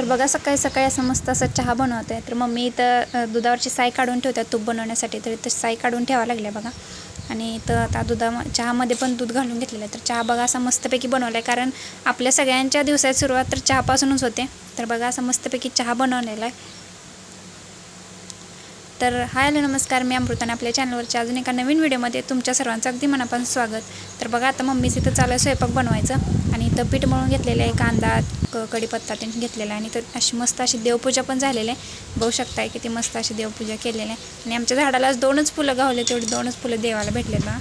तर बघा सकाळी सकाळी असं मस्त असं चहा बनवत. आहे तर मम्मी इथं दुधावरची साय काढून ठेवतात तूप बनवण्यासाठी. तर इथं साय काढून ठेवावं लागल्या बघा. आणि इथं आता दुधा चहामध्ये पण दूध घालून घेतलेलं आहे. तर चहा बघा असा मस्तपैकी बनवला आहे कारण आपल्या सगळ्यांच्या दिवसाची सुरुवात तर चहापासूनच होते. तर बघा असा मस्तपैकी चहा बनवलेला आहे. तर हाय हॅलो नमस्कार. मी अमृताने आपल्या चॅनलवरच्या अजून एका नवीन व्हिडिओमध्ये तुमच्या सर्वांचं अगदी मनापासून स्वागत. तर बघा आता मम्मीच इथं चालू आहे स्वयंपाक बनवायचं आणि इथं पीठ मळून घेतलेलं आहे कांदा क कढीपत्ता ते घेतलेला आहे आणि तर अशी मस्त अशी देवपूजा पण झालेली आहे. बघू शकताय किती मस्त अशी देवपूजा केलेली आहे. आणि आमच्या झाडाला दोनच फुलं गावले तेवढी दोनच फुलं देवाला भेटलेत बघा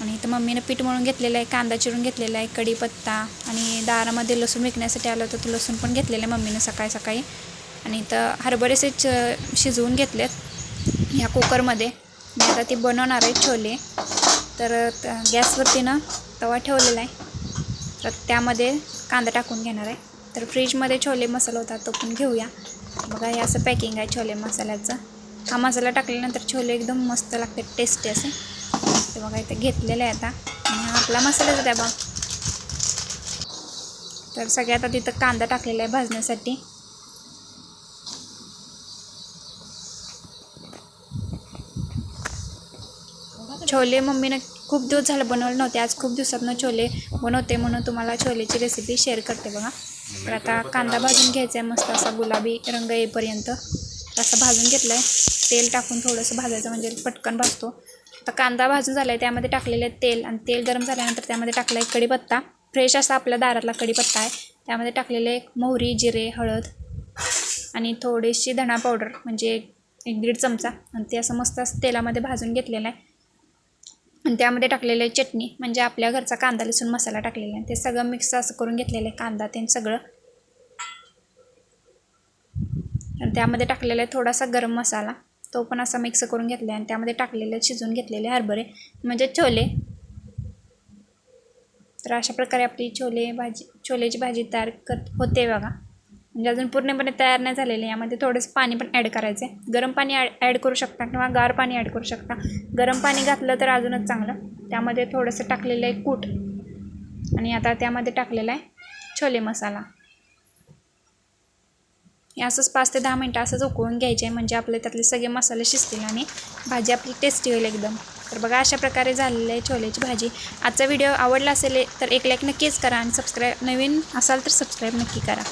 आणि इथं मम्मीनं पीठ मळून घेतलेलं आहे कांदा चिरून घेतलेला आहे कढीपत्ता आणि दारामध्ये लसूण विकण्यासाठी आलं होतं तर लसूण पण घेतलेलं आहे मम्मीनं सकाळी सकाळी. आणि इथं हरभरेचे च शिजवून घेतलेत. ह्या कुकरमध्ये. मी आता ती बनवणार आहे छोले. तर गॅसवरती ना तवा ठेवलेला आहे. तर त्यामध्ये कांदा टाकून घेणार आहे. तर फ्रीजमध्ये छोले मसाला होता तो पण घेऊया. बघा हे असं पॅकिंग आहे छोले मसाल्याचं. हा मसाला टाकल्यानंतर छोले एकदम मस्त लागते टेस्टी असे. ते बघा इथे घेतलेलं आहे आता. आणि हा आपला मसालाच द्या बघ तर सगळ्यात आधी इथं कांदा टाकलेला आहे भाजण्यासाठी. छोले मम्मीनं खूप दिवस झालं बनवले नव्हते. आज खूप दिवसातनं छोले बनवते म्हणून तुम्हाला छोलेची रेसिपी शेअर करते बघा. तर आता कांदा भाजून घ्यायचा आहे मस्त असा गुलाबी रंग येईपर्यंत. असा भाजून घेतला आहे तेल टाकून थोडंसं भाजायचं म्हणजे पटकन भाजतो. आता कांदा भाजून झाला आहे त्यामध्ये टाकलेलं आहे तेल आणि तेल गरम झाल्यानंतर त्यामध्ये टाकला आहे कढीपत्ता. फ्रेश असा आपल्या दारातला कढीपत्ता आहे. त्यामध्ये टाकलेले मोहरी जिरे हळद आणि थोडीशी धणा पावडर म्हणजे एक दीड चमचा. आणि ते असं मस्त असं तेलामध्ये भाजून घेतलेलं आहे. आणि त्यामध्ये टाकलेलं आहे चटणी म्हणजे आपल्या घरचा कांदा लसूण मसाला टाकलेला आहे. ते सगळं मिक्स असं करून घेतलेलं आहे कांदा ते सगळं. आणि त्यामध्ये टाकलेला आहे थोडासा गरम मसाला. तो पण असा मिक्स करून घेतला आहे आणि त्यामध्ये टाकलेले शिजून शिजवून घेतलेले हरभरे म्हणजे छोले. तर अशा प्रकारे आपली छोले भाजी छोलेची भाजी तयार कर होते बघा. म्हणजे अजून पूर्णपणे तयार नाही झालेले यामध्ये थोडंसं पाणी पण ॲड करायचं आहे गरम पाणी ॲड ॲड करू शकता किंवा गार पाणी ॲड करू शकता. गरम पाणी घातलं तर अजूनच चांगलं. त्यामध्ये थोडंसं टाकलेलं आहे कूट. आणि आता त्यामध्ये टाकलेला आहे छोले मसाला. हे असंच पाच ते दहा मिनटं असंच उकळून घ्यायचे आहे म्हणजे आपले त्यातले सगळे मसाले शिजतील आणि भाजी आपली टेस्टी होईल एकदम. तर बघा अशा प्रकारे झालेली आहे छोल्याची भाजी. आजचा व्हिडिओ आवडला असेल तर एक लाईक नक्कीच करा आणि सबस्क्राईब नवीन असाल तर सबस्क्राईब नक्की करा.